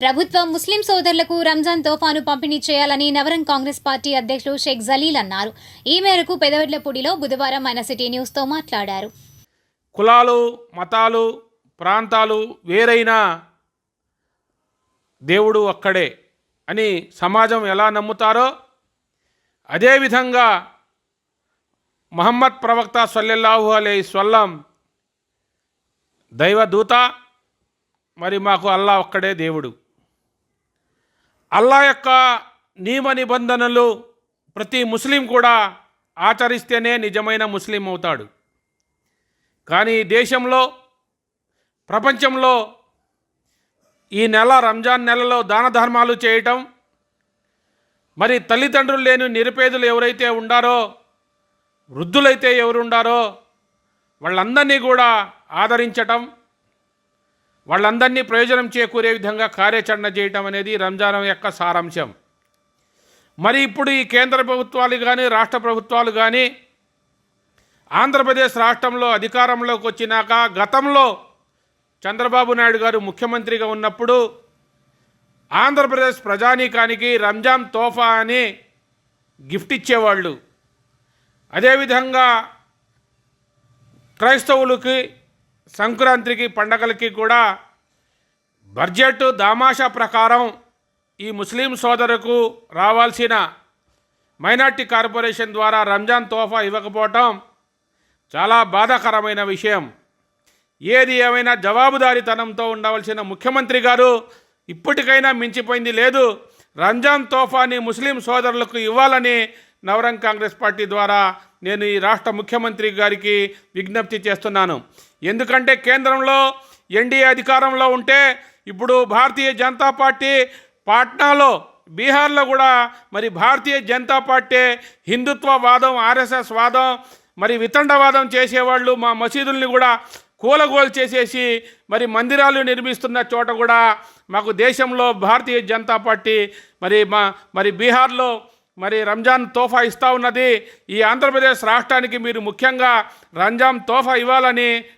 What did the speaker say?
ప్రభుత్వం ముస్లిం సోదరులకు రంజాన్ తోఫాను పంపిణీ చేయాలని నవరం కాంగ్రెస్ పార్టీ అధ్యక్షులు షేక్ జలీల్ అన్నారు. ఈ మేరకు పెదవడ్లపూడిలో బుధవారం ఆయన సిటీ న్యూస్తో మాట్లాడారు. కులాలు మతాలు ప్రాంతాలు వేరైనా దేవుడు ఒక్కడే అని సమాజం ఎలా నమ్ముతారో అదేవిధంగా మహమ్మద్ ప్రవక్త సల్లెల్లాహు అలే స్వల్లం దైవదూత మరి మాకు అల్లా ఒక్కడే దేవుడు. అల్లా యొక్క నియమ నిబంధనలు ప్రతి ముస్లిం కూడా ఆచరిస్తేనే నిజమైన ముస్లిం అవుతాడు. కానీ దేశంలో ప్రపంచంలో ఈ నెల రంజాన్ నెలలో దాన ధర్మాలు చేయటం మరి తల్లిదండ్రులు లేని నిరుపేదలు ఎవరైతే ఉండారో వృద్ధులైతే ఎవరు ఉండారో వాళ్ళందరినీ కూడా ఆదరించటం వాళ్ళందరినీ ప్రయోజనం చేకూరే విధంగా కార్యాచరణ చేయటం అనేది రంజాన్ యొక్క సారాంశం. మరి ఇప్పుడు ఈ కేంద్ర ప్రభుత్వాలు కానీ రాష్ట్ర ప్రభుత్వాలు కానీ ఆంధ్రప్రదేశ్ రాష్ట్రంలో అధికారంలోకి వచ్చినాక గతంలో చంద్రబాబు నాయుడు గారు ముఖ్యమంత్రిగా ఉన్నప్పుడు ఆంధ్రప్రదేశ్ ప్రజానీకానికి రంజాన్ తోఫా అని గిఫ్ట్ ఇచ్చేవాళ్ళు. అదేవిధంగా క్రైస్తవులకి సంక్రాంతికి పండగలకి కూడా బడ్జెట్ దామాషా ప్రకారం ఈ ముస్లిం సోదరుకు రావాల్సిన మైనార్టీ కార్పొరేషన్ ద్వారా రంజాన్ తోఫా ఇవ్వకపోవటం చాలా బాధాకరమైన విషయం. ఏది ఏమైనా జవాబుదారీతనంతో ఉండవలసిన ముఖ్యమంత్రి గారు ఇప్పటికైనా మించిపోయింది లేదు. రంజాన్ తోఫాని ముస్లిం సోదరులకు ఇవ్వాలని నవరం కాంగ్రెస్ పార్టీ ద్వారా నేను ఈ రాష్ట్ర ముఖ్యమంత్రి గారికి విజ్ఞప్తి చేస్తున్నాను. ఎందుకంటే కేంద్రంలో ఎన్డీఏ అధికారంలో ఉంటే ఇప్పుడు భారతీయ జనతా పార్టీ పాట్నాలో బీహార్లో కూడా మరి భారతీయ జనతా పార్టీ హిందుత్వ వాదం ఆర్ఎస్ఎస్ వాదం మరి వితండవాదం చేసేవాళ్ళు మా మసీదుల్ని కూడా కూలగోలు చేసేసి మరి మందిరాలు నిర్మిస్తున్న చోట కూడా మాకు దేశంలో భారతీయ జనతా పార్టీ మరి మా మరి బీహార్లో మరి రంజాన్ తోఫా ఇస్తూ ఉన్నది. ఈ ఆంధ్రప్రదేశ్ రాష్ట్రానికి మీరు ముఖ్యంగా రంజాన్ తోఫా ఇవ్వాలని